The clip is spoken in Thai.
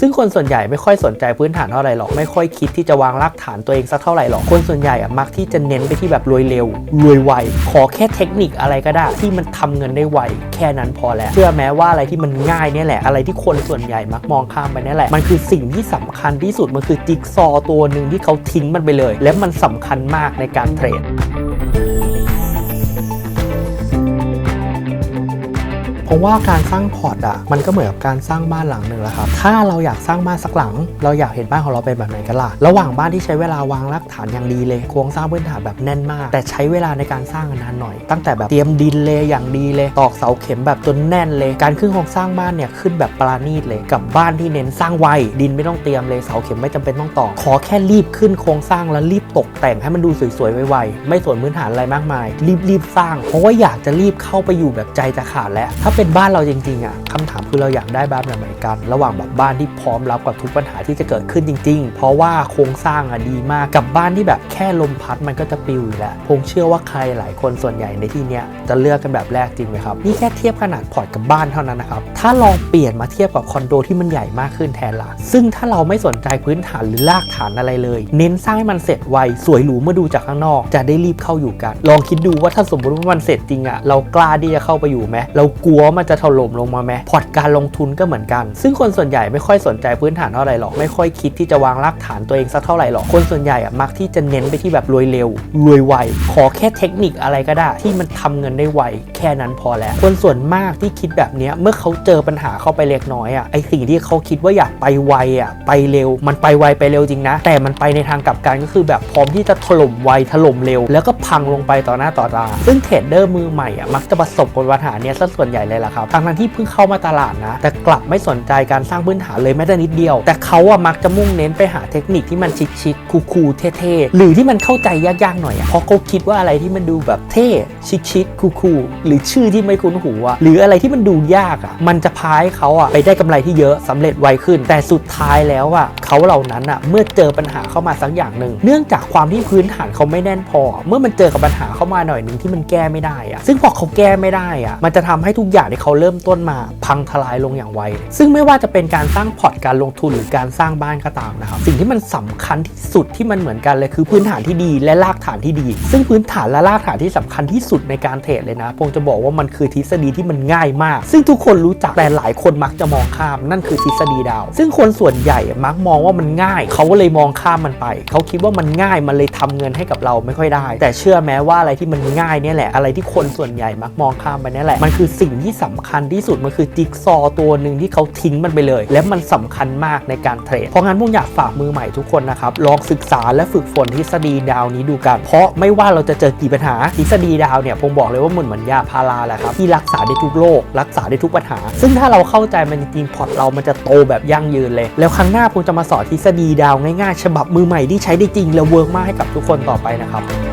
ซึ่งคนส่วนใหญ่ไม่ค่อยสนใจพื้นฐานเท่าไหร่หรอกไม่ค่อยคิดที่จะวางรากฐานตัวเองสักเท่าไหร่หรอกคนส่วนใหญ่อะมักที่จะเน้นไปที่แบบรวยเร็วรวยไวขอแค่เทคนิคอะไรก็ได้ ที่มันทำเงินได้ไวแค่นั้นพอแล้วเชื่อแม้ว่าอะไรที่มันง่ายเนี่ยแหละ อะไรที่คนส่วนใหญ่มักมองข้ามไปเนี่ยแหละมันคือสิ่งที่สำคัญที่สุดมันคือจิ๊กซอว์ตัวหนึ่งที่เขาทิ้งมันไปเลย และมันสำคัญมากในการเทรด เพราะว่าการสร้างพอร์ตอะมันก็เหมือนกับการสร้างบ้านหลังหนึ่งแหละครับถ้าเราอยากสร้างบ้านสักหลัง เราอยากเห็นบ้านของเราเป็นแบบไหนกันล่ะระหว่างบ้านที่ใช้เวลาวางรากฐานอย่างดีเลยโครงสร้างพื้นฐานแบบแน่นมาก แต่ใช้เวลาในการสร้างนานหน่อย ตั้งแต่แบบเตรียมดินเลยอย่างดีเลยตอกเสาเข็มแบบจนแน่นเลยการขึ้นโครงสร้างบ้านเนี่ยขึ้นแบบปราณีตเลยกับบ้านที่เน้นสร้างไวดินไม่ต้องเตรียมเลยเสาเข็มไม่จำเป็นต้องตอกขอแค่รีบขึ้นโครงสร้างแล้วรีบตกแต่งให้มันดูสวยๆไวๆไม่สวนพื้นฐานอะไรมากมาย รีบๆสร้าง เพราะว่าอยากจะรีบเข้าไปอยู่แบบใจจะขาดแล้วถ้าเเป็นบ้านเราจริงๆอะคำถามคือเราอยากได้บ้านแบบไหนกัน ระหว่างแบบบ้านที่พร้อมรับกับทุกปัญหาที่จะเกิดขึ้นจริง ๆ เพราะว่าโครงสร้างอะดีมากกับบ้านที่แบบแค่ลมพัดมันก็จะปิวอยู่แล้วผมเชื่อว่าใครหลายคนส่วนใหญ่ในที่เนี้ยจะเลือกกันแบบแรกจริงไหมครับนี่แค่เทียบขนาดพอร์ตกับบ้านเท่านั้นนะครับถ้าลองเปลี่ยนมาเทียบกับคอนโดที่มันใหญ่มากขึ้นแทนล่ะซึ่งถ้าเราไม่สนใจพื้นฐานหรือรากฐานอะไรเลย เน้นสร้างให้มันเสร็จไวสวยหรูเมื่อดูจากข้างนอก จะได้รีบเข้าอยู่กัน ลองคิดดูว่าถ้าสมมติว่ามันเสร็จจริงอะเรากล้าที่จะเข้าไปอยู่ไหมเรากลัวว่ามันจะถล่มลงมาไหมพอร์ตการลงทุนก็เหมือนกัน ซึ่งคนส่วนใหญ่ไม่ค่อยสนใจพื้นฐานเท่าไหร่หรอก ไม่ค่อยคิดที่จะวางรากฐานตัวเองสักเท่าไหร่หรอก คนส่วนใหญ่อะมักที่จะเน้นไปที่แบบรวยเร็ว รวยไว ขอแค่เทคนิคอะไรก็ได้ ที่มันทำเงินได้ไว แค่นั้นพอแล้ว คนส่วนมากที่คิดแบบนี้เมื่อเขาเจอปัญหาเข้าไปเล็กน้อยอะไอสิ่งที่เขาคิดว่าอยากไปไวอะไปเร็ว มันไปไวไปเร็วจริงนะ แต่มันไปในทางกลับกันก็คือแบบพร้อมที่จะถล่มไวถล่มเร็ว แล้วก็พังลงไปต่อหน้าต่อตาซึ่งเทรดเดอร์มือใหม่อะมักจะประสบกับปัญหาเนี้ยซะส่วนใหญ่เลยล่ะครับทางนั้นที่เพิ่งเข้ามาตลาดนะ แต่กลับไม่สนใจการสร้างพื้นฐานเลยแม้แต่นิดเดียว แต่เขาอะมักจะมุ่งเน้นไปหาเทคนิคที่มันชิคๆคูลๆเท่ๆหรือที่มันเข้าใจยากๆหน่อยอะเพราะเขาคิดว่าอะไรที่มันดูแบบเท่ชิคๆคูลๆหรือชื่อที่ไม่คุ้นหูอะหรืออะไรที่มันดูยากอะมันจะพาให้เขาอะไปได้กำไรที่เยอะสำเร็จไวขึ้น แต่สุดท้ายแล้วอะเขาเหล่านั้นอะเมื่อเจอปัญหาเข้ามาสักอย่างหนึ่งเนื่องจากความที่พื้นฐานเขาไม่แน่นพอ เมื่อมันเจอกับปัญหาเข้ามาหน่อยหนึ่งที่มันแก้ไม่ได้อะซึ่งพอเขาแก้ไม่ได้อะมันจะทำให้ทุกอย่างที่เขาเริ่มต้นมาพังทลายลงอย่างไว ซึ่งไม่ว่าจะเป็นการสร้างพอร์ตการลงทุนหรือการสร้างบ้านก็ตามนะครับ สิ่งที่มันสำคัญที่สุดที่มันเหมือนกันเลยคือพื้นฐานที่ดีและรากฐานที่ดี ซึ่งพื้นฐานและรากฐานที่สำคัญที่สุดในการเทรดเลยนะผมจะบอกว่ามันคือทฤษฎีที่มันง่ายมาก ซึ่งทุกคนรู้จักแต่หลายคนมักจะมองข้าม นั่นคือทฤษฎีดาว ซึ่งคนส่วนใหญ่มักมองว่ามันง่าย เขาก็เลยมองข้ามมันไป เขาคิดว่ามันง่ายมันเลยทำเงินให้กับเราไม่ค่อยได้ แต่เชื่อแม้ว่าอะไรที่มันง่ายเนี่ยแหละอะไรที่คนส่วนใหญ่มักมองข้ามไปนี่แหละมันคือสิ่งที่สำคัญที่สุดมันคือจิ๊กซอตัวหนึ่งที่เขาทิ้งมันไปเลย และมันสำคัญมากในการเทรด เพราะงั้นผมอยากฝากมือใหม่ทุกคนนะครับลองศึกษาและฝึกฝนทฤษฎีดาวนี้ดูกัน เพราะไม่ว่าเราจะเจอกี่ปัญหาทฤษฎีดาวเนี่ยผมบอกเลยว่ามันเหมือนยาพาราแหละครับที่รักษาได้ทุกโรครักษาได้ทุกปัญหา ซึ่งถ้าเราเข้าใจมันจริงพอร์ตเรามันจะโตแบบยั่งยืนเลย แล้วครั้งหน้าผมจะมาสอนทฤษฎีดาวง่ายๆ ฉบับมือใหม่ที่ใช้ได้จริงและเวิร์กมากให้กับทุกคนต่อไปนะครับ